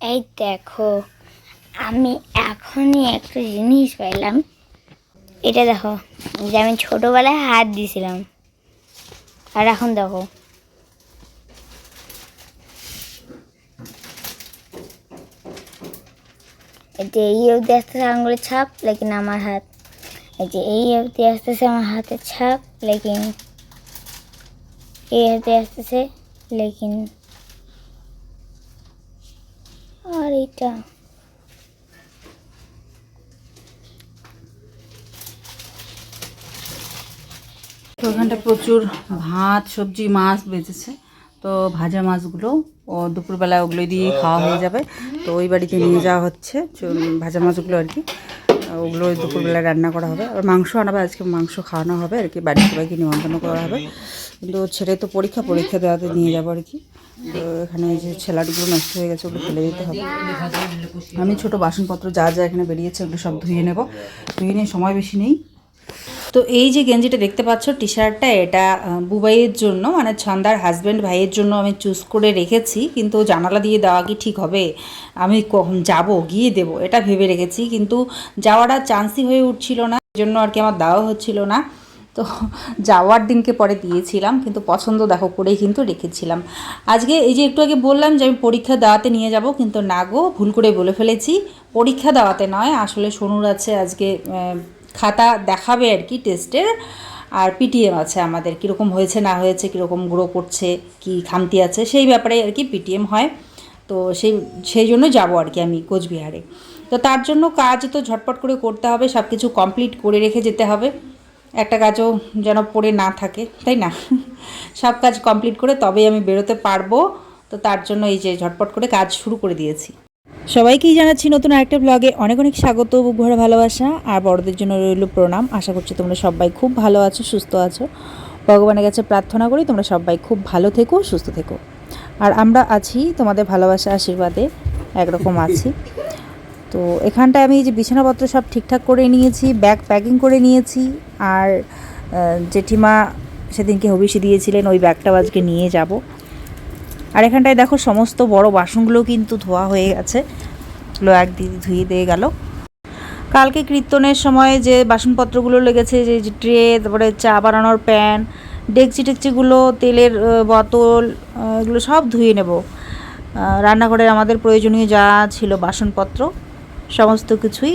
এই দেখো, আমি এখনই একটা জিনিস পাইলাম। এটা দেখো, যে আমি ছোটোবেলায় হাত দিয়েছিলাম। আর এখন দেখো। এই যে এই অবধি আসতেছে আঙুলের ছাপ, লেকিন আমার হাত। এই যে এই অবধি আসতেছে আমার হাতের ছাপ, লেকিন এই হাতে আসতেছে, লেকিন আর এটা তো ওখানটা প্রচুর ভাত, সবজি, মাছ বেঁচেছে। তো ভাজা মাছগুলো, ও দুপুরবেলা ওগুলো দিয়ে খাওয়া হয়ে যাবে। তো ওই বাড়িতে নিয়ে যাওয়া হচ্ছে ভাজা মাছগুলো আর কি। ওগুলো দুপুরবেলা রান্না করা হবে। আর মাংস আনাবে, আজকে মাংস খাওয়ানো হবে আর কি, বাড়ির সবাইকে নিমন্ত্রণ করা হবে। কিন্তু ছেলে তো পরীক্ষা পরীক্ষা দেওয়াতে নিয়ে যাব আর কি। তো এখানে এই যে ছেলাটিগুলো নষ্ট হয়ে গেছে ওগুলো ফেলে দিতে হবে। আমি ছোট বাসনপত্র যা যা এখানে বেরিয়েছে, ওগুলো সব ধুয়ে নেব। ধুয়ে নিয়ে সময় বেশি নেই। তো এই যে গেঞ্জিটা দেখতে পাচ্ছ টি শার্টটা এটা বুবাইয়ের জন্য মানে ছন্দার হাজব্যান্ড ভাইয়ের জন্য আমি চুজ করে রেখেছি, কিন্তু জানালা দিয়ে দেওয়া কি ঠিক হবে? আমি কখন যাব, গিয়ে দেব, এটা ভেবে রেখেছি। কিন্তু যাওয়াটা চান্সই হয়ে উঠছিল না জন্য আর কি আমার দেওয়া হচ্ছিল না। তো যাওয়ার দিনকে পরে দিয়েছিলাম, কিন্তু পছন্দ দেখো করেই কিন্তু রেখেছিলাম। আজকে এই যে একটু আগে বললাম যে আমি পরীক্ষা দেওয়াতে নিয়ে যাব, কিন্তু না গো, ভুল করে বলে ফেলেছি। পরীক্ষা দেওয়াতে নয়, আসলে সোনুর আছে আজকে খাতা দেখাবে আর কি টেস্টের, আর পিটিএম আছে আমাদের, কীরকম হয়েছে না হয়েছে, কীরকম গ্রো করছে, কি খামতি আছে, সেই ব্যাপারে আর কি পিটিএম হয়। তো সেই সেই জন্য যাব আর কি আমি কোচবিহারে। তো তার জন্য কাজ তো ঝটপট করে করতে হবে সব কিছু কমপ্লিট করে রেখে যেতে হবে। একটা কাজও যেন পড়ে না থাকে, তাই না? সব কাজ কমপ্লিট করে তবেই আমি বেরোতে পারব। তো তার জন্য এই যে ঝটপট করে কাজ শুরু করে দিয়েছি। সবাইকেই জানাচ্ছি নতুন আরেকটা ব্লগে অনেক অনেক স্বাগত ভরা ভালোবাসা আর বড়দের জন্য রইল প্রণাম। আশা করছি তোমরা সবাই খুব ভালো আছো, সুস্থ আছো। ভগবানের কাছে প্রার্থনা করি তোমরা সবাই খুব ভালো থেকো, সুস্থ থেকো। আর আমরা আছি তোমাদের ভালোবাসা আশীর্বাদে, একরকম আছি। তো এখানটায় আমি যে বিছানাপত্র সব ঠিকঠাক করে নিয়েছি, ব্যাগ প্যাকিং করে নিয়েছি আর জেঠিমা সেদিনকে হবিষি দিয়েছিলেন, ওই ব্যাগটাও আজকে নিয়ে যাব। আর এখানটায় দেখো সমস্ত বড় বাসনগুলো কিন্তু ধোয়া হয়ে গেছে। এগুলো এক দিদি ধুয়ে দিয়ে গেল। কালকে কীর্তনের সময় যে বাসনপত্রগুলো লেগেছে, যে ট্রে, তারপরে চা বানানোর প্যান, ডেকচি টেকচিগুলো, তেলের বোতল এগুলো সব ধুয়ে নেব। রান্নাঘরের আমাদের প্রয়োজনীয় যা ছিল বাসনপত্র। সমস্ত কিছুই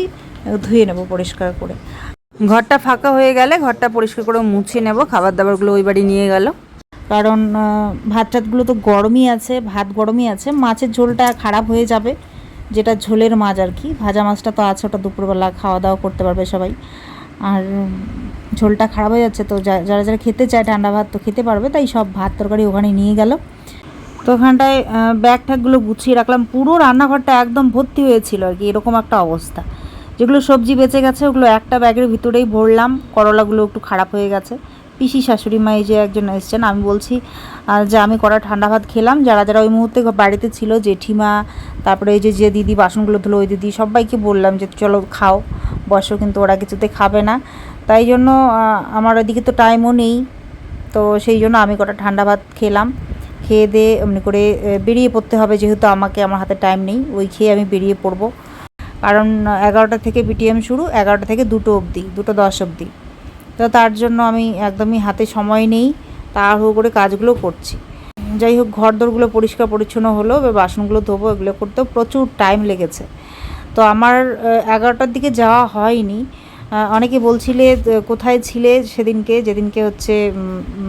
ধুয়ে নেব পরিষ্কার করে। ঘরটা ফাঁকা হয়ে গেলে ঘরটা পরিষ্কার করে মুছে নেব খাবার দাবারগুলো ওই বাড়ি নিয়ে গেল। কারণ ভাত টাতগুলো তো গরমই আছে, ভাত গরমই আছে, মাছের ঝোলটা খারাপ হয়ে যাবে, যেটা ঝোলের মাছ আর কি। ভাজা মাছটা তো আছে, ওটা দুপুরবেলা খাওয়া দাওয়া করতে পারবে সবাই। আর, ঝোলটা খারাপ হয়ে যাচ্ছে, তো যারা যারা খেতে চায় ঠান্ডা ভাত তো খেতে পারবে, তাই সব ভাত তরকারি ওখানে নিয়ে গেল। তো ওখানটায় ব্যাগ ট্যাগগুলো গুছিয়ে রাখলাম। পুরো রান্নাঘরটা একদম ভর্তি হয়েছিল আর কি, এরকম একটা অবস্থা। যেগুলো সবজি বেঁচে গেছে, ওগুলো একটা ব্যাগের ভিতরেই ভরলাম। করলাগুলো একটু খারাপ হয়ে গেছে। পিসি শাশুড়ি মা এই যে একজন এসছেন, আমি বলছি যে আমি কড়া ঠান্ডা ভাত খেলাম। যারা যারা ওই মুহূর্তে বাড়িতে ছিল, জেঠিমা, তারপরে এই যে যে দিদি, বাসনগুলো ধুলো, ওই দিদি, সবাইকে বললাম যে, চলো খাও, বসো, কিন্তু ওরা কিছুতে খাবে না। তাই জন্য আমার ওইদিকে তো টাইমও নেই। তো সেই জন্য আমি কটা ঠান্ডা ভাত খেলাম। খেয়ে দিয়ে এমনি করে বেরিয়ে পড়তে হবে যেহেতু আমাকে আমার হাতে টাইম নেই, ওই খেয়ে আমি বেরিয়ে পড়ব। কারণ এগারোটা থেকে বিটিএম শুরু, এগারোটা থেকে দুটো অবধি, দুটো দশ অবধি। তো তার জন্য আমি একদমই হাতে সময় নেই, তাড়াহুড়ো করে কাজগুলো করছি। যাই হোক ঘর দরগুলো পরিষ্কার পরিচ্ছন্ন হলো, এবার বাসনগুলো ধোবো, এগুলো করতেও প্রচুর টাইম লেগেছে। তো আমার এগারোটার দিকে যাওয়া হয়নি। অনেকে বলছিলে কোথায় ছিলে সেদিনকে? যেদিনকে হচ্ছে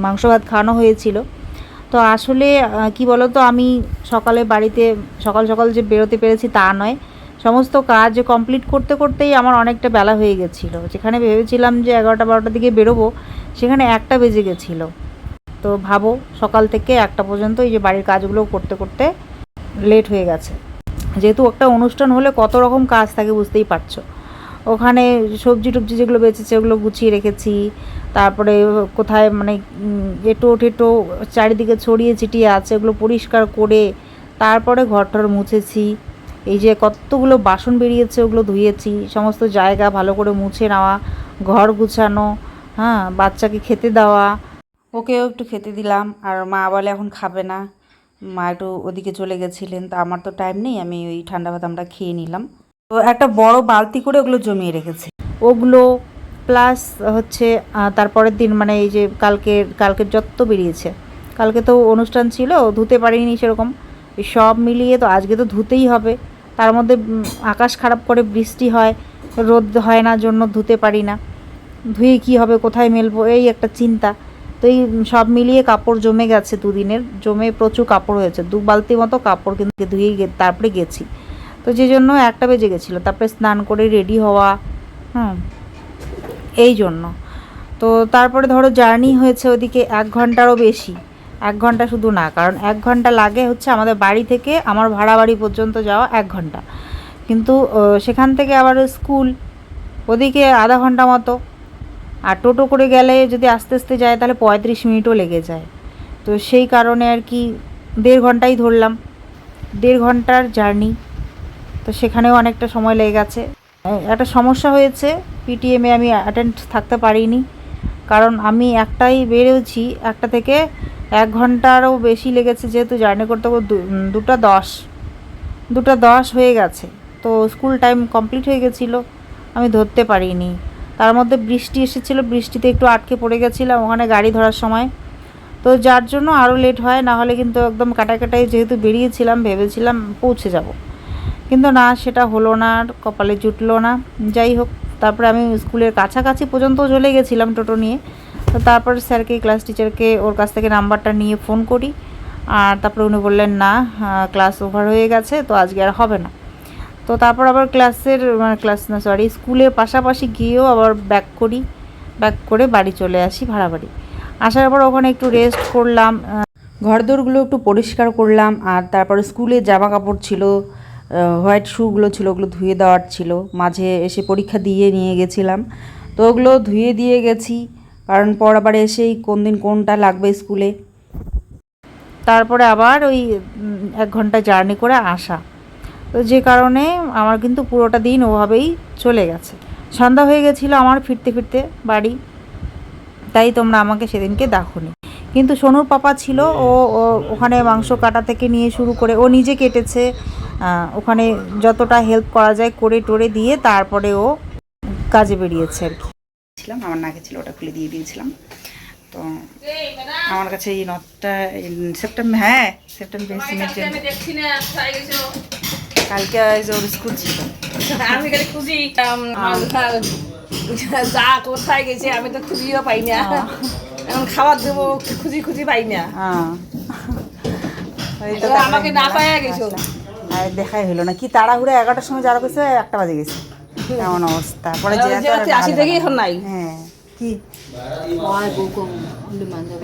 মাংস ভাত খাওয়ানো হয়েছিল। তো আসলে কি বলো তো আমি সকালে বাড়িতে, সকাল সকাল যে বেরোতে পেরেছি তা নয়। সমস্ত কাজ কমপ্লিট করতে করতেই আমার অনেকটা বেলা হয়ে গেছিল। যেখানে ভেবেছিলাম যে এগারোটা বারোটার দিকে বেরোবো, সেখানে একটা বেজে গেছিল। তো ভাবো, সকাল থেকে একটা পর্যন্ত এই যে বাড়ির কাজগুলো করতে করতে লেট হয়ে গেছে। যেহেতু একটা অনুষ্ঠান হলে কত রকম কাজ থাকে বুঝতেই পারছ। ওখানে সবজি টবজি যেগুলো বেঁচেছে, ওগুলো গুছিয়ে রেখেছি। তারপরে কোথায় মানে এটো টেটো চারিদিকে ছড়িয়ে ছিটিয়ে আছে, ওগুলো পরিষ্কার করে তারপরে ঘরটর মুছেছি। এই যে কতগুলো বাসন বেরিয়েছে, ওগুলো ধুয়েছি, সমস্ত জায়গা ভালো করে মুছে নেওয়া, ঘর গুছানো হ্যাঁ বাচ্চাকে খেতে দেওয়া। ওকেও একটু খেতে দিলাম, আর মা বলে এখন খাবে না। মা একটু ওদিকে চলে গেছিলেন, তা আমার তো টাইম নেই, আমি ওই ঠান্ডা ভাত আমরা খেয়ে নিলাম। একটা বড় বালতি করে ওগুলো জমিয়ে রেখেছি। ওগুলো প্লাস হচ্ছে তারপরের দিন মানে এই যে কালকের কালকের যত বেরিয়েছে। কালকে তো অনুষ্ঠান ছিল, ধুতে পারিনি সেরকম। সব মিলিয়ে তো আজকে তো ধুতেই হবে। তার মধ্যে আকাশ খারাপ করে বৃষ্টি হয়, রোদ হয় না, জন্য ধুতে পারি না। ধুয়ে কী হবে, কোথায় মেলবো, এই একটা চিন্তা। তো এই সব মিলিয়ে কাপড় জমে গেছে দুদিনের। জমে প্রচুর কাপড় হয়েছে, দু বালতি মতো কাপড় কিন্তু ধুয়ে তারপরে গেছি। তো যে জন্য একটা বেজে গেছিল। তারপরে স্নান করে রেডি হওয়া, হুম, এই জন্য। তো তারপরে ধরো জার্নি হয়েছে ওদিকে এক ঘন্টারও বেশি। এক ঘণ্টা শুধু না, কারণ এক ঘণ্টা লাগে হচ্ছে আমাদের বাড়ি থেকে আমার ভাড়া বাড়ি পর্যন্ত যাওয়া এক ঘণ্টা। কিন্তু সেখান থেকে আবার স্কুল ওদিকে আধা ঘণ্টা মতো। আর টোটো করে গেলে যদি আস্তে আস্তে যায় তাহলে পঁয়ত্রিশ মিনিটও লেগে যায়। তো সেই কারণে আর কি দেড় ঘন্টাই ধরলাম। দেড় ঘণ্টার জার্নি তো সেখানেও অনেকটা সময় লেগে গেছে। একটা সমস্যা হয়েছে। পিটিএমে আমি অ্যাটেন্ড থাকতে পারিনি। কারণ আমি একটাই বেরোছি একটা থেকে এক ঘন্টারও বেশি লেগেছে যেহেতু জার্নি করতে দুটা দশ। দুটা দশ হয়ে গেছে। তো স্কুল টাইম কমপ্লিট হয়ে গেছিল। আমি ধরতে পারিনি। তার মধ্যে বৃষ্টি এসেছিল। বৃষ্টিতে একটু আটকে পড়ে গেছিলাম ওখানে গাড়ি ধরার সময়। তো যার জন্য আরও লেট হয়, না হলে কিন্তু একদম কাটায় যেহেতু বেরিয়েছিলাম, ভেবেছিলাম পৌঁছে যাব। কিন্তু না, সেটা হলো না কপালে জুটলো না। যাই হোক, তারপরে আমি স্কুলের কাছাকাছি পর্যন্ত চলে গেছিলাম টোটো নিয়ে। তো তারপর স্যারকে, ক্লাস টিচারকে ওর কাছ থেকে নাম্বারটা নিয়ে ফোন করি। আর তারপরে উনি বললেন, না ক্লাস ওভার হয়ে গেছে, তো আজকে আর হবে না। তো তারপর আবার ক্লাসের মানে ক্লাস না সরি স্কুলের পাশাপাশি গিয়েও আবার ব্যাক করি। ব্যাক করে বাড়ি চলে আসি ভাড়া বাড়ি আসার পর ওখানে একটু রেস্ট করলাম ঘরদোরগুলো একটু পরিষ্কার করলাম। আর তারপরে স্কুলে জামা কাপড় ছিল হোয়াইট শ্যুগুলো ছিল, ওগুলো ধুয়ে দেওয়ার ছিল। মাঝে এসে পরীক্ষা দিয়ে নিয়ে গেছিলাম। তো ওগুলো ধুয়ে দিয়ে গেছি, কারণ পর আবার এসেই কোন দিন কোনটা লাগবে স্কুলে তারপরে আবার ওই এক ঘণ্টা জার্নি করে আসা। তো যে কারণে আমার কিন্তু পুরোটা দিন ওভাবেই চলে গেছে। সন্ধ্যা হয়ে গেছিল আমার ফিরতে ফিরতে বাড়ি। তাই তোমরা আমাকে সেদিনকে দেখোনি। কিন্তু সোনুর পাপা ছিল ও ও ওখানে মাংস কাটা থেকে নিয়ে শুরু করে ও নিজে কেটেছে ওখানে যতটা হেল্প করা যায় করে টোরে দিয়ে তারপরে ও কাজে বেরিয়েছে আর কি। ছিলাম আমার নাকে ছিল ওটা খুলে দিয়ে দিয়েছিলাম। তো আমার কাছে এই নটটা সেপ্টেম্বর হ্যাঁ সেপ্টেম্বর কালকে ওর স্কুল ছিল। আমি খালি খুঁজি যা কোথায় গেছে আমি তো খুঁজিও পাই না। এখন খাবার দেবো খুঁজি খুঁজি পাই না। হ্যাঁ। তো আমাকে না গেছো। আর দেখাই হলো না কি তাড়াহুড়ো এগারোটার সময় যারা গেছে একটা বাজে গেছে। এমন অবস্থা? পরে আসি দেখি এখন নাই? হ্যাঁ। কি?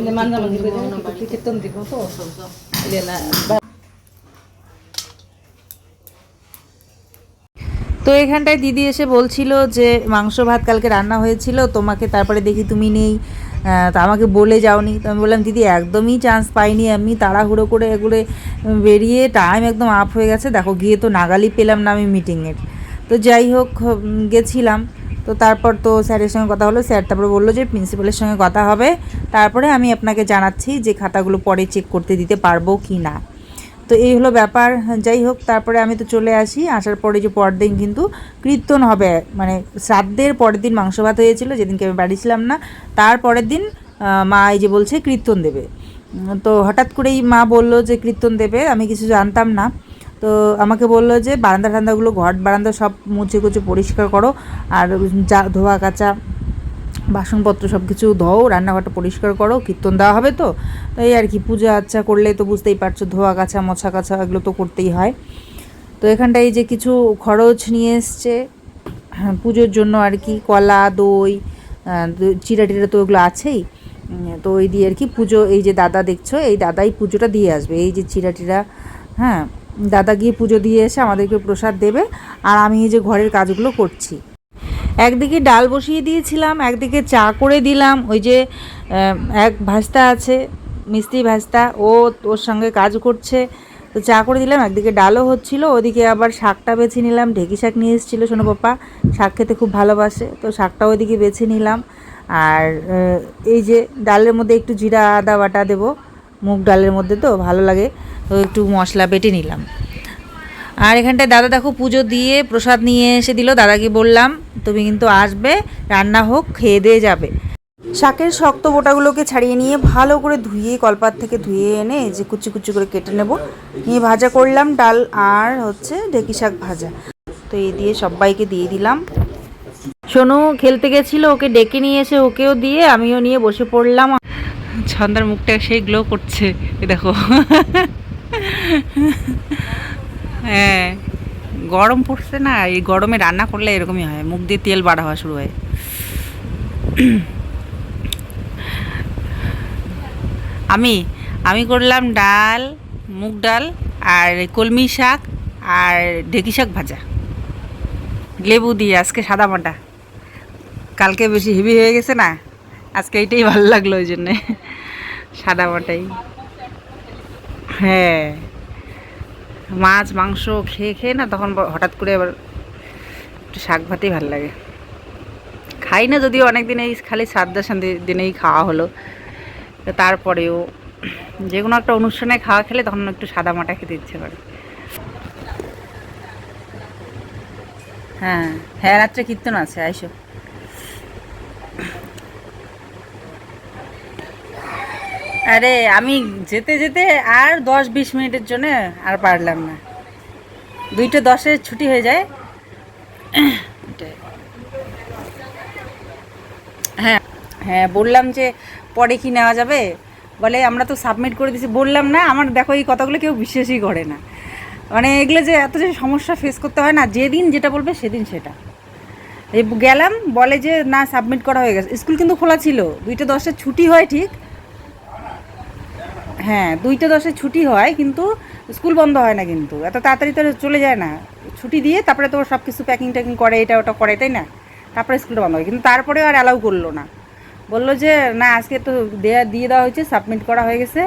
মানে কীর্তন দিব তো। তো এখানটায় দিদি এসে বলছিল যে মাংস ভাত কালকে রান্না হয়েছিল তোমাকে তারপরে দেখি তুমি নেই। তা আমাকে বলে যাওনি। তো আমি বললাম, দিদি, একদমই চান্স পাইনি আমি। তাড়াহুড়ো করে এগুলো বেরিয়ে টাইম একদম আপ হয়ে গেছে। দেখো, গিয়ে তো নাগালি পেলাম না আমি মিটিংয়ের তো যাই হোক গেছিলাম। তো তারপর তো স্যারের সঙ্গে কথা হলো। স্যার তারপরে বলল যে প্রিন্সিপালের সঙ্গে কথা হবে। তারপরে আমি আপনাকে জানাচ্ছি যে খাতাগুলো পরে চেক করতে দিতে পারব কি না। তো এই হলো ব্যাপার, যাই হোক, তারপরে আমি তো চলে আসি। আসার পরে যে পরদিন কিন্তু কীর্তন হবে মানে শ্রাদ্ধের পরের দিন মাংস ভাত হয়েছিল, যেদিনকে আমি বাড়ি ছিলাম না, তার পরের দিন মা এই যে বলছে কীর্তন দেবে। তো হঠাৎ করেই মা বলল যে কীর্তন দেবে, আমি কিছু জানতাম না। তো আমাকে বলল যে বারান্দা ঠান্দাগুলো ঘর বারান্দা সব মুছে কুচে পরিষ্কার করো, আর যা ধোয়া কাচা বাসনপত্র সব কিছু ধোও রান্নাঘরটা পরিষ্কার করো কীর্তন দেওয়া হবে তো? তাই আর কি পূজা আচ্ছা করলে তো বুঝতেই পারছ ধোয়া কাছা মোছা কাছা এগুলো তো করতেই হয়। তো এখানটায় যে কিছু খরচ নিয়ে এসছে হ্যাঁ, পুজোর জন্য আর কি কলা দই চিড়া টিড়া তো ওগুলো আছেই। তো ওই দিয়ে আর কি পুজো এই যে দাদা দেখছ এই দাদাই পুজোটা দিয়ে আসবে। এই যে চিড়া টিড়া হ্যাঁ দাদা গিয়ে পুজো দিয়ে এসে আমাদেরকে প্রসাদ দেবে। আর আমি এই যে ঘরের কাজগুলো করছি। একদিকে ডাল বসিয়ে দিয়েছিলাম, একদিকে চা করে দিলাম। ওই যে এক ভাস্তা আছে মিস্ত্রি ভাস্তা, ও ওর সঙ্গে কাজ করছে। তো চা করে দিলাম, একদিকে ডালও হচ্ছিল, ওদিকে আবার শাকটা বেছে নিলাম। ঢেকি শাক নিয়ে এসেছিল শোনো পাপা, শাক খেতে খুব ভালোবাসে, তো শাকটা ওইদিকে বেছে নিলাম। আর এই যে ডালের মধ্যে একটু জিরা, আদা বাটা দেবো, মুগ ডালের মধ্যে তো ভালো লাগে, তো একটু মশলা বেটে নিলাম। আর এখানটায় দাদা দেখো পুজো দিয়ে প্রসাদ নিয়ে এসে দিল। দাদাকে বললাম, তুমি কিন্তু আসবে, রান্না হোক, খেয়ে দিয়ে যাবে। শাকের শক্ত বোটাগুলোকে ছাড়িয়ে নিয়ে ভালো করে ধুয়ে কলপাত থেকে ধুয়ে এনে যে কুচি কুচি করে কেটে নেব। নিয়ে ভাজা করলাম ডাল আর হচ্ছে ঢেকি শাক ভাজা। তো এই দিয়ে সবাইকে দিয়ে দিলাম। সোনু খেলতে গেছিল, ওকে ডেকে নিয়ে এসে ওকেও দিয়ে আমিও নিয়ে বসে পড়লাম। ছন্দার মুখটা সেই গ্লো করছে দেখো। হ্যাঁ। গরম পড়ছে না, এই গরমে রান্না করলে এরকমই হয়, মুখ দিয়ে তেল বাড়া হওয়া শুরু হয়। আমি আমি করলাম ডাল, মুগ ডাল, আর কলমি শাক, আর ঢেকি শাক ভাজা। লেবু দিয়ে, আজকে সাদা মাটা কালকে বেশি হেভি হয়ে গেছে না, আজকে এইটাই ভালো লাগল ওই জন্যে, সাদা মাটাই হ্যাঁ। মাছ, মাংস খেয়ে খেয়ে না তখন হঠাৎ করে আবার একটু শাক ভাতেই ভালো লাগে। খাই না যদিও অনেক দিন এই খালি সাদ্দা শান্তি দিনেই খাওয়া হলো। তারপরেও যে কোনো একটা অনুষ্ঠানে খাওয়া খেলে তখন একটু সাদা মাটা খেতে ইচ্ছে করে। হ্যাঁ হ্যাঁ রাত্রে কীর্তন আছে, আইসো। আরে, আমি যেতে যেতে আর দশ বিশ মিনিটের জন্য আর পারলাম না। দুইটা দশে ছুটি হয়ে যায়। হ্যাঁ হ্যাঁ বললাম যে পরে কি নেওয়া যাবে? বলে, আমরা তো সাবমিট করে দিছি বললাম না, আমার দেখো এই কথাগুলো কেউ বিশ্বাসই করে না। মানে এগুলো যে এত যে সমস্যা ফেস করতে হয় না, যেদিন যেটা বলবে সেদিন সেটা। গেলাম, বলে যে না সাবমিট করা হয়ে গেছে। স্কুল কিন্তু খোলা ছিল। দুইটা দশে ছুটি হয় ঠিক। হ্যাঁ দুইটা দশে ছুটি হয়, কিন্তু স্কুল বন্ধ হয় না কিন্তু। এত তাড়াতাড়ি তো চলে যায় না। ছুটি দিয়ে তারপরে তো সব কিছু প্যাকিং ট্যাকিং করে, এটা ওটা করে, তাই না? তারপরে স্কুলটা বন্ধ হয়, কিন্তু তারপরেও আর অ্যালাউ করল না। বলল যে, না, আজকে তো দেয়া, দিয়ে দেওয়া হয়েছে সাবমিট করা হয়ে গেছে।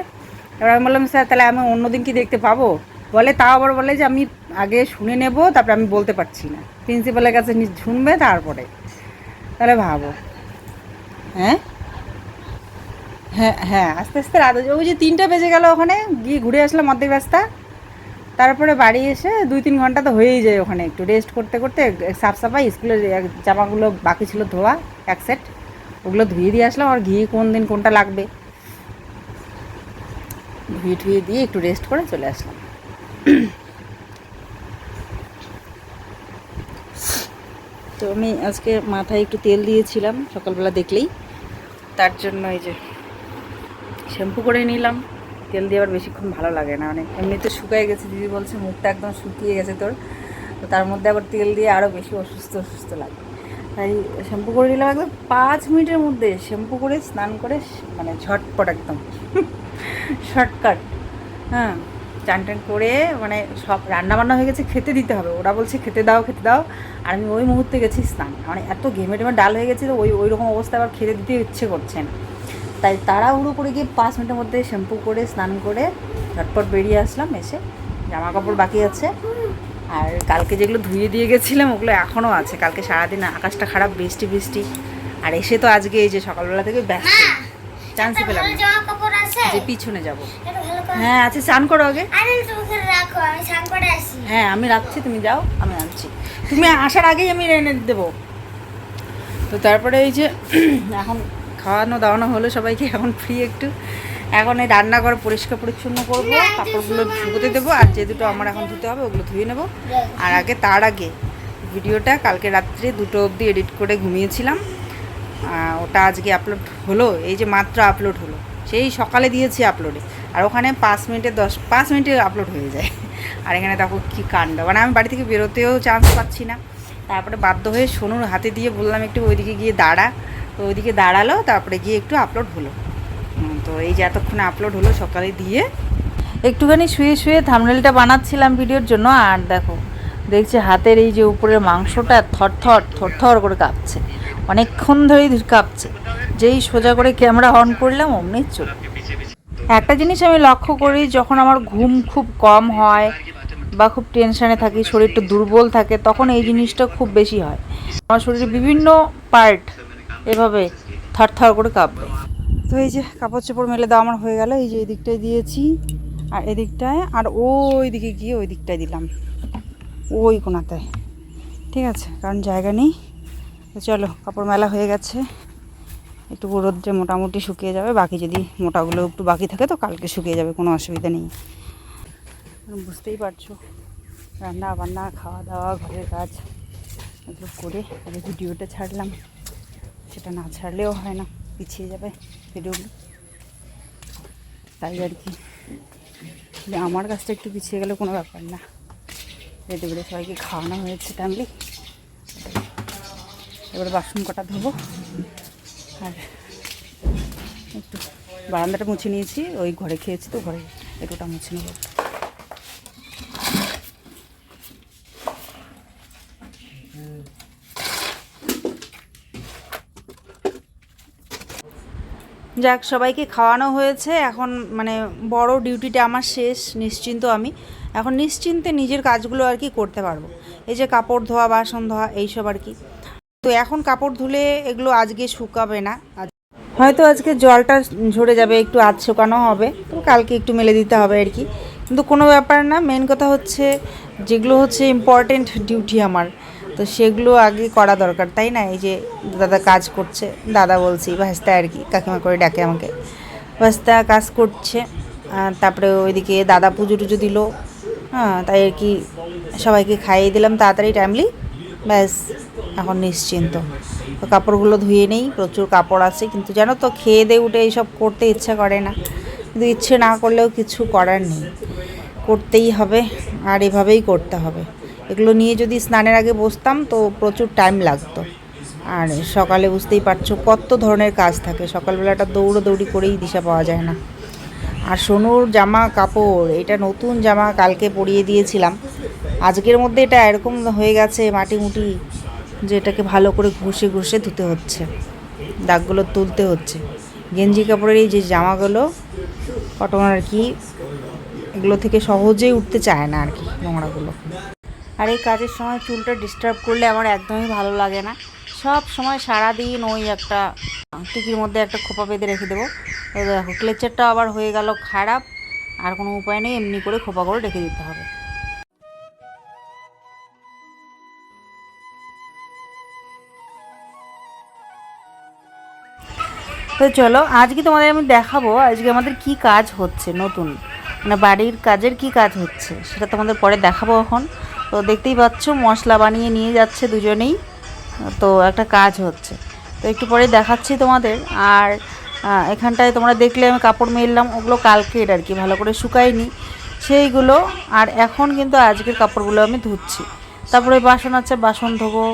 এবার আমি বললাম, স্যার, তাহলে আমি অন্যদিন কি দেখতে পাবো? বলে, তাও আবার বলে যে, আমি আগে শুনে নেব, তারপরে আমি বলতে পারছি না। প্রিন্সিপালের কাছে শুনবে তারপরে। তাহলে ভাবো। হ্যাঁ? হ্যাঁ হ্যাঁ আস্তে আস্তে রাত। ওই যে তিনটা বেজে গেল ওখানে, গিয়ে ঘুরে আসলাম অর্ধেক রাস্তা। তারপরে বাড়ি এসে দুই তিন ঘণ্টা তো হয়েই যায় ওখানে, একটু রেস্ট করতে করতে সাফ সাফাই স্কুলের জামাগুলো বাকি ছিল ধোয়া, এক সেট ওগুলো ধুয়ে দিয়ে আসলাম, আর ঘি কোন দিন কোনটা লাগবে। ধুয়ে টুয়ে দিয়ে একটু রেস্ট করে চলে আসলাম। তো আমি আজকে মাথায় একটু তেল দিয়েছিলাম, সকালবেলা দেখলেই। তার জন্য এই যে শ্যাম্পু করে নিলাম। তেল দিয়ে আবার বেশিক্ষণ ভালো লাগে না। মানে এমনিতে শুকায় গেছে, দিদি বলছে মুখটা একদম শুকিয়ে গেছে তোর। তো তার মধ্যে আবার তেল দিয়ে আরও বেশি অসুস্থ অসুস্থ লাগে। তাই শ্যাম্পু করে নিলাম একদম পাঁচ মিনিটের মধ্যে। শ্যাম্পু করে, স্নান করে মানে ঝটপট একদম। শর্টকাট। হ্যাঁ চান টান করে মানে সব রান্না বান্না হয়ে গেছে, খেতে দিতে হবে। ওরা বলছে, খেতে দাও খেতে দাও। আর আমি ওই মুহূর্তে গেছি স্নান। মানে এত ঘেমে টেমে ডাল হয়ে গেছে, তো ওই ওই রকম অবস্থা, আবার খেতে দিতে ইচ্ছে করছে না। তাই তাড়াহুড়ো করে গিয়ে পাঁচ মিনিটের মধ্যে শ্যাম্পু করে স্নান করে ঝটপট বেরিয়ে আসলাম এসে জামা কাপড় বাকি আছে। আর কালকে যেগুলো ধুয়ে দিয়ে গেছিলাম ওগুলো এখনও আছে। কালকে সারাদিন আকাশটা খারাপ বৃষ্টি বৃষ্টি। আর এসে তো আজকে এই যে সকালবেলা থেকে ব্যস্ত। চান্সই পেলাম যে পিছনে যাব। হ্যাঁ আছে স্নান করো আগে। আমি স্নান করে আসি। হ্যাঁ আমি রাখছি তুমি যাও আমি আনছি। তুমি আসার আগেই আমি এনে দেবো। তো তারপরে এই যে এখন খাওয়ানো দাওয়ানো হলো সবাইকে, এখন ফ্রি একটু। এখন এই রান্নাঘর পরিষ্কার পরিচ্ছন্ন করব, কাপড়গুলো শুকোতে দেবো, আর যে দুটো আমার এখন ধুতে হবে ওগুলো ধুয়ে নেব। আর আগে তার আগে ভিডিওটা কালকে রাত্রে দুটো অবধি এডিট করে ঘুমিয়েছিলাম। ওটা আজকে আপলোড হলো, এই যে মাত্র আপলোড হলো। সেই সকালে দিয়েছি আপলোডে আর ওখানে পাঁচ মিনিটে দশ, পাঁচ মিনিটে আপলোড হয়ে যায়। আর এখানে দেখো কী কাণ্ড মানে আমি বাড়ি থেকে বেরোতেও চান্স পাচ্ছি না। তারপরে বাধ্য হয়ে সোনুর হাতে দিয়ে বললাম একটু ওইদিকে গিয়ে দাঁড়া। তো ওইদিকে দাঁড়াল, তারপরে গিয়ে একটু আপলোড হলো। তো এই যে এতক্ষণে আপলোড হলো সকালে দিয়ে। একটুখানি শুয়ে শুয়ে থামনেলটা বানাচ্ছিলাম ভিডিওর জন্য, আর দেখো, দেখছি হাতের এই যে উপরের মাংসটা থরথর থরথর করে কাঁপছে। অনেকক্ষণ ধরেই কাঁপছে। যেই সোজা করে ক্যামেরা অন করলাম, অমনি চলে। একটা জিনিস আমি লক্ষ্য করি, যখন আমার ঘুম খুব কম হয় বা খুব টেনশানে থাকি, শরীরটা দুর্বল থাকে, তখন এই জিনিসটা খুব বেশি হয়। আমার শরীরের বিভিন্ন পার্ট এভাবে থরথর করে কাঁপবে। তো এই যে কাপড় চোপড় মেলে দেওয়া আমার হয়ে গেল, এই যে এই দিয়েছি, আর এদিকটায়, আর ওই দিকে গিয়ে ওই দিকটায় দিলাম, ওই কোনাতে। ঠিক আছে, কারণ জায়গা নেই। তো চলো, কাপড় মেলা হয়ে গেছে। একটু রোদ্রে মোটামুটি শুকিয়ে যাবে, বাকি যদি মোটাগুলো একটু বাকি থাকে তো কালকে শুকিয়ে যাবে, কোনো অসুবিধা নেই। বুঝতেই পারছ, রান্না বান্না, খাওয়া দাওয়া, ঘরের কাজ এগুলো করে ভিডিওটা ছাড়লাম। সেটা না ছাড়লেও হয় না, পিছিয়ে যাবে ভিডিওগুলো তাই আর কি। আমার কাছটা একটু পিছিয়ে গেলে কোনো ব্যাপার না। রেডি করে সবাইকে খাওয়ানো হয়েছে টাইমলি এবার বাসন কটা ধোবো। আর একটু বারান্দাটা মুছে নিয়েছি, ওই ঘরে খেয়েছি তো, ঘরে একটুটা মুছে নেব। যাক, সবাইকে খাওয়ানো হয়েছে। এখন মানে বড় ডিউটিটা আমার শেষ, নিশ্চিন্ত আমি। এখন নিশ্চিন্তে নিজের কাজগুলো আর কি করতে পারব। এই যে কাপড় ধোয়া, বাসন ধোয়া, এইসব আর কি। তো এখন কাপড় ধুলে এগুলো আজকে শুকাবে না। হয়তো আজকে জলটা ঝরে যাবে, একটু আজ শুকানো হবে। তো কালকে একটু মেলে দিতে হবে আর কি। কিন্তু কোনো ব্যাপার না মেন কথা হচ্ছে, যেগুলো হচ্ছে ইম্পর্টেন্ট ডিউটি আমার। তো সেগুলো আগে করা দরকার, তাই না? এই যে দাদা কাজ করছে, দাদা বলছি ভাস্তা আর কি, কাকিমা করে ডাকে আমাকে। ভাস্তা কাজ করছে তারপরে ওইদিকে দাদা পুজো টুজো দিল হ্যাঁ তাই আর কি সবাইকে খাইয়ে দিলাম তাড়াতাড়ি টাইমলি ব্যাস, এখন নিশ্চিন্ত। তো কাপড়গুলো ধুয়ে নেই, প্রচুর কাপড় আছে, কিন্তু জানো তো, খেয়ে দিয়ে উঠে এইসব করতে ইচ্ছা করে না। কিন্তু ইচ্ছে না করলেও কিছু করার নেই। করতেই হবে, আর এভাবেই করতে হবে। এগুলো নিয়ে যদি স্নানের আগে বসতাম তো প্রচুর টাইম লাগতো। আর সকালে বুঝতেই পারছ কত ধরনের কাজ থাকে। সকালবেলাটা দৌড়োদৌড়ি করেই দিশা পাওয়া যায় না। আর সোনুর জামা কাপড়, এটা নতুন জামা কালকে পরিয়ে দিয়েছিলাম। আজকের মধ্যে এটা এরকম হয়ে গেছে মাটি মুটি যে এটাকে ভালো করে ঘষে ঘষে ধুতে হচ্ছে। দাগগুলো তুলতে হচ্ছে। গেঞ্জি কাপড়ের এই যে জামাগুলো, কটন আর কি, এগুলো থেকে সহজেই উঠতে চায় না আর কি নোংরাগুলো। আর এই কাজের সময় চুলটা ডিস্টার্ব করলে আমার একদমই ভালো লাগে না। সব সময় সারাদিন ওই একটা টিকির মধ্যে একটা খোপা বেঁধে রেখে দেবো। দেখো, ক্লেচারটা আবার হয়ে গেল খারাপ, আর কোনো উপায় নেই, এমনি করে খোপা করে রেখে দিতে হবে। তো চলো, আজকে তোমাদের আমি দেখাবো, আজকে আমাদের কি কাজ হচ্ছে নতুন। মানে বাড়ির কাজের কি কাজ হচ্ছে, সেটা তোমাদের পরে দেখাবো এখন। তো দেখতেই পাচ্ছ, মশলা বানিয়ে নিয়ে যাচ্ছে দুজনেই। তো একটা কাজ হচ্ছে। তো একটু পরে দেখাচ্ছি তোমাদের। আর এখানটায় তোমরা দেখলে আমি কাপড় মেললাম, ওগুলো কালকের আর কি, ভালো করে শুকায়নি। সেইগুলো, আর এখন কিন্তু আজকের কাপড়গুলো আমি ধুচ্ছি। তারপরে বাসন আছে, বাসন ধোবো।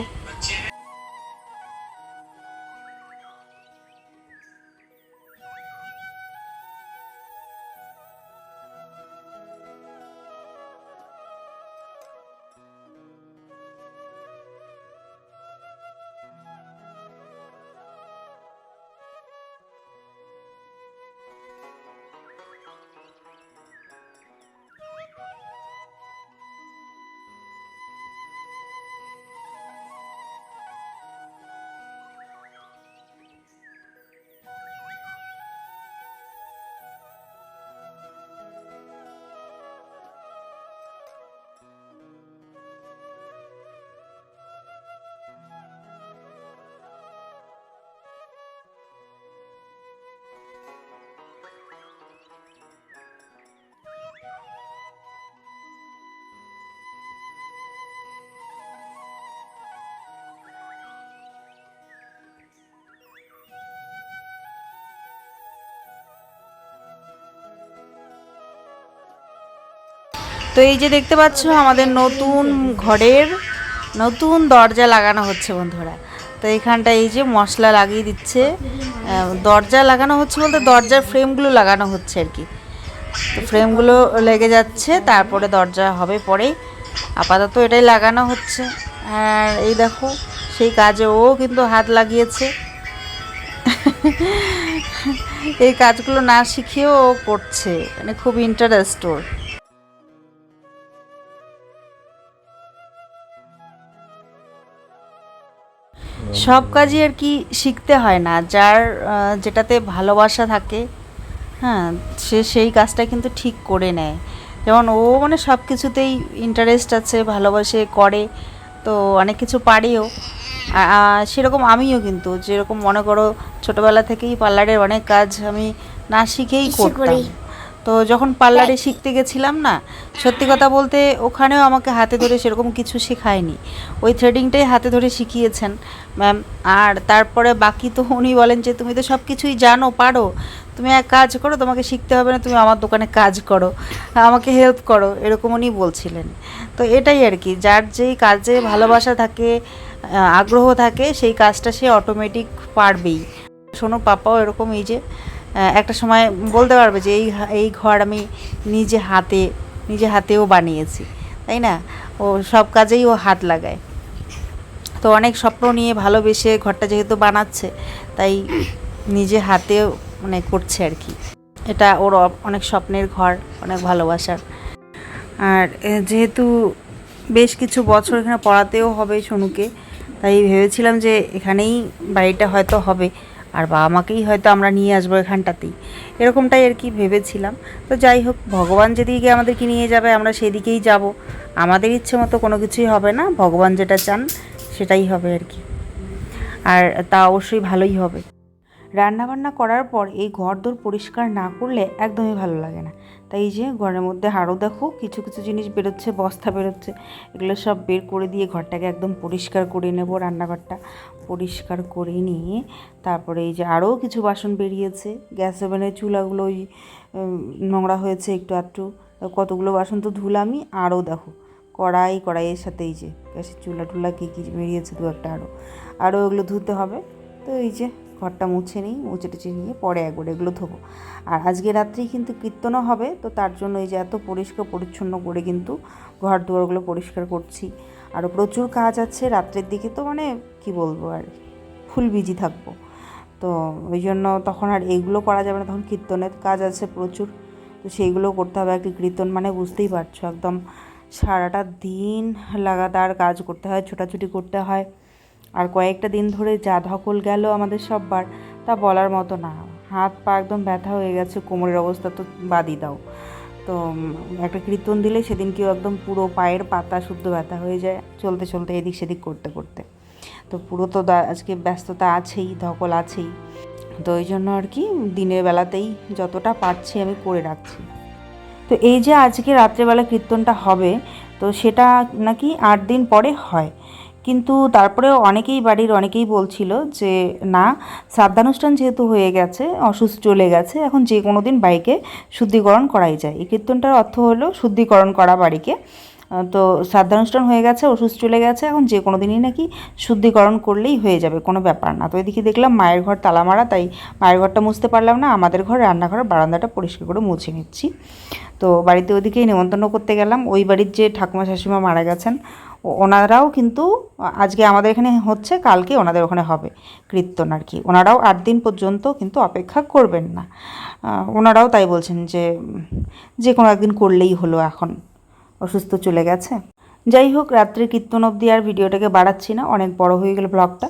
এই যে দেখতে পাচ্ছ, আমাদের নতুন ঘরের নতুন দরজা লাগানো হচ্ছে বন্ধুরা। তো এখানটা এই যে মশলা লাগিয়ে দিচ্ছে। দরজা লাগানো হচ্ছে বলতে দরজার ফ্রেমগুলো লাগানো হচ্ছে আর কি। তো ফ্রেমগুলো লেগে যাচ্ছে, তারপরে দরজা হবে পরে। আপাতত এটাই লাগানো হচ্ছে। আর এই দেখো, সেই কাজে ও কিন্তু হাত লাগিয়েছে। এই কাজগুলো না শিখেও ও করছে। মানে খুব ইন্টারেস্ট ওর। সব কাজই আর কি শিখতে হয় না। যার যেটাতে ভালোবাসা থাকে হ্যাঁ সে সেই কাজটা কিন্তু ঠিক করে নেয়। যেমন ও মানে সব কিছুতেই ইন্টারেস্ট আছে ভালোবাসে করে তো অনেক কিছু পারেও। সেরকম আমিও কিন্তু যেরকম মনে করো ছোটোবেলা থেকেই পার্লারের অনেক কাজ আমি না শিখেই করতাম। তো যখন পার্লারে শিখতে গেছিলাম না সত্যি কথা বলতে ওখানেও আমাকে হাতে ধরে সেরকম কিছু শেখায়নি। ওই থ্রেডিংটাই হাতে ধরে শিখিয়েছেন ম্যাম আর তারপরে বাকি তো উনি বলেন যে তুমি তো সব কিছুই জানো পারো। তুমি এক কাজ করো তোমাকে শিখতে হবে না তুমি আমার দোকানে কাজ করো আমাকে হেল্প করো। এরকম উনি বলছিলেন। তো এটাই আর কি যার যেই কাজে ভালোবাসা থাকে আগ্রহ থাকে সেই কাজটা সে অটোমেটিক পারবেই। শোনো পাপাও এরকম এই যে একটা সময় বলতে পারবে যে এই এই ঘর আমি নিজে হাতে, নিজে হাতেও বানিয়েছি, তাই না? ও সব কাজেই ও হাত লাগায়। তো অনেক স্বপ্ন নিয়ে ভালোবেসে ঘরটা যেহেতু বানাচ্ছে, তাই নিজে হাতেও মানে করছে আর কি। এটা ওর অনেক স্বপ্নের ঘর, অনেক ভালোবাসার। আর যেহেতু বেশ কিছু বছর এখানে পড়াতেও হবে সোনুকে, তাই ভেবেছিলাম যে এখানেই বাড়িটা হয়তো হবে। আর বাবা মাকেই হয়তো আমরা নিয়ে আসব এখানটাতেই। এরকমটাই আর কি ভেবেছিলাম। তো যাই হোক, ভগবান যেদিকে আমাদেরকে নিয়ে যাবে, আমরা সেদিকেই যাব। আমাদের ইচ্ছে মতো কোনো কিছুই হবে না। ভগবান যেটা চান, সেটাই হবে আর কি। আর তা অবশ্যই ভালোই হবে। রান্নাবান্না করার পর এই ঘর ঘরদোর পরিষ্কার না করলে একদমই ভালো লাগে না। তাই যে, ঘরের মধ্যে আরও দেখো, কিছু কিছু জিনিস বেরোচ্ছে, বস্তা বেরোচ্ছে, এগুলো সব বের করে দিয়ে ঘরটাকে একদম পরিষ্কার করে নেব রান্নাঘরটা। পরিষ্কার করে নিয়ে তারপরে এই যে আরও কিছু বাসন বেরিয়েছে, গ্যাস ওভেনের চুলাগুলো ওই নোংরা হয়েছে একটু আধটু, কতগুলো বাসন তো ধুলামই, আরও দেখো, কড়াই, কড়াইয়ের সাথে এই যে, গ্যাসের চুলা টুলা কী কী বেরিয়েছে দু একটা আরও। আরও এগুলো ধুতে হবে, তো এই যে ঘরটা মুছে নিই, মুছে টুছে নিয়ে পরে একবার এগুলো ধোবো। আর আজকে রাত্রেই কিন্তু কীর্তনও হবে, তো তার জন্য এই যে এত পরিষ্কার পরিচ্ছন্ন করে কিন্তু ঘর দুয়ারগুলো পরিষ্কার করছি। আরও প্রচুর কাজ আছে, রাত্রের দিকে তো মানে কি বলব আর, ফুল বিজি থাকব। তো ওই জন্য তখন আর এইগুলো করা যাবে না, তখন কীর্তনের কাজ আছে প্রচুর। তো সেইগুলো করতে হবে কি কীর্তন মানে বুঝতেই পারছ, একদম সারাটা দিন লাগাতার কাজ করতে হয়, ছোটাছুটি করতে হয়। আর কয়েকটা দিন ধরে যা ধকল গেল আমাদের সববার, তা বলার মতো না। হাত পা একদম ব্যথা হয়ে গেছে, কোমরের অবস্থা তো বাদই দাও। তো একটা কীর্তন দিলে সেদিন কেউ একদম পুরো পায়ের পাতা শুদ্ধ ব্যথা হয়ে যায়, চলতে চলতে এদিক সেদিক করতে করতে। তো পুরো তো আজকে ব্যস্ততা আছেই, ধকল আছেই। তো ওই জন্য আর কি দিনের বেলাতেই যতটা পারছি আমি করে রাখছি। তো এই যে আজকে রাত্রেবেলা কীর্তনটা হবে, তো সেটা নাকি আট দিন পরে হয়? কিন্তু তারপরেও অনেকেই বাড়ির অনেকেই বলছিল যে, না, শ্রাদ্ধানুষ্ঠান যেহেতু হয়ে গেছে, অসুস্থ চলে গেছে, এখন যে কোনো দিন বাড়িকে শুদ্ধিকরণ করাই যায়। এই কীর্তনটার অর্থ হলো শুদ্ধিকরণ করা বাড়িকে। তো শ্রাদ্ধানুষ্ঠান হয়ে গেছে ওষুধ চলে গেছে, এখন যে কোনো দিনই নাকি শুদ্ধিকরণ করলেই হয়ে যাবে, কোনো ব্যাপার না। তো এদিকে দেখলাম মায়ের ঘর তালা মারা, তাই মায়ের ঘরটা মুছতে পারলাম না, আমাদের ঘর, রান্নাঘরের বারান্দাটা পরিষ্কার করে মুছে নিচ্ছি। তো বাড়িতে ওদিকেই নেমন্তন্ন করতে গেলাম। ওই বাড়ির যে ঠাকুমা শাশুমা মারা গেছেন ওনারাও কিন্তু আজকে আমাদের এখানে হচ্ছে, কালকে ওনাদের ওখানে হবে কীর্তন আর কি। ওনারাও আট দিন পর্যন্ত কিন্তু অপেক্ষা করবেন না। ওনারাও তাই বলছেন যে যে কোনো একদিন করলেই হলো এখন, অসুস্থ চলে গেছে। যাই হোক রাত্রে কীর্তন অবধি আর ভিডিওটাকে বাড়াচ্ছি না, অনেক বড় হয়ে গেল ব্লগটা।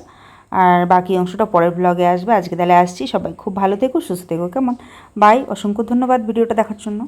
আর বাকি অংশটা পরের ব্লগে আসবে। আজকে তাহলে আসছি। সবাই খুব ভালো থেকো, সুস্থ থেকো, কেমন? বাই, অসংখ্য ধন্যবাদ ভিডিওটা দেখার জন্য।